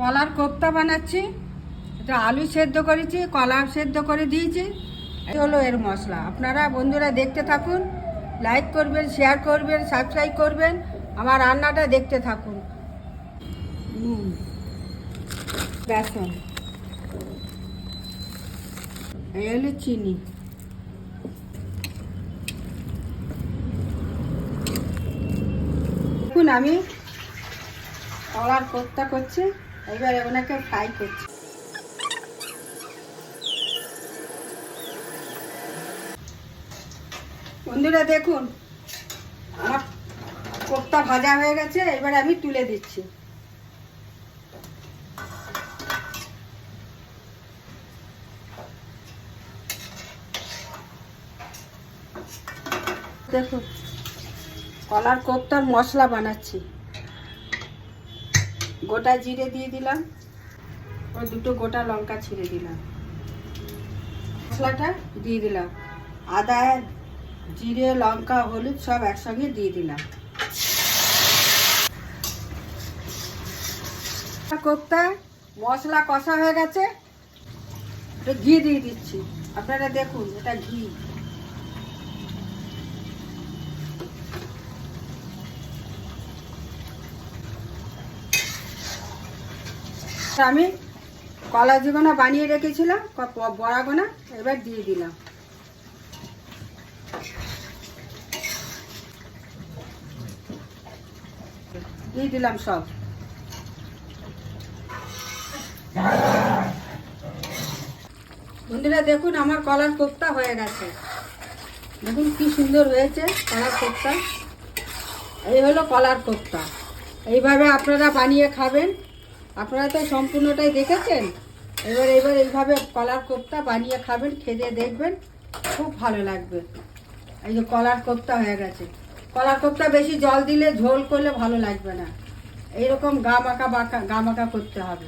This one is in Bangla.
কলার কোপ্তা বানাচ্ছি, এটা আলু সেদ্ধ করেছি, কলা সেদ্ধ করে দিয়েছি। হলো এর মশলা। আপনারা বন্ধুরা দেখতে থাকুন লাইক করবেন শেয়ার করবেন সাবস্ক্রাইব করবেন, আমার রান্নাটা দেখতে থাকুন। বেসন এই হলো চিনি। দেখুন আমি কলার কোপ্তা করছি। এবার ওনাকে ফ্রাই করছি। বন্ধুরা দেখুন, আমার কোপ্তা ভাজা হয়ে গেছে, এবার আমি তুলে দিচ্ছি। দেখুন, কলার কোপ্তার মশলা বানাচ্ছি। গোটা জিরে দিয়ে দিলাম। ও দুটো গোটা লঙ্কা ছিঁড়ে দিলাম। মশলাটা দিয়ে দিলাম। আদা, জিরে, লঙ্কা, হলুদ সব একসঙ্গে দিয়ে দিলাম। কোপ্তা মশলা কষা হয়ে গেছে। ঘি দিয়ে দিচ্ছি। আপনারা দেখুন, এটা ঘি। আমি কলা জীবনা বানিয়ে রেখেছিলাম, ক- বড়াগোনা এবার দিয়ে দিলাম। দিয়ে দিলাম সব। বন্ধুরা, দেখুন আমার কলার কোপ্তা হয়ে গেছে। দেখুন কি সুন্দর হয়েছে কলার কোপ্তা। এই হলো কলার কোপ্তা। এইভাবে আপনারা বানিয়ে খাবেন। আপনারা তো সম্পূর্ণটাই দেখেছেন? এবার এবার এইভাবে কলার কোপ্তা বানিয়ে খাবেন, খেয়ে দেখবেন, খুব ভালো লাগবে। এই যে কলার কোপ্তা হয়ে গেছে। কলার কোপ্তা বেশি জল দিলে, ঝোল করলে ভালো লাগবে না। এইরকম গা মাখা বাঁকা গা মাখা করতে হবে।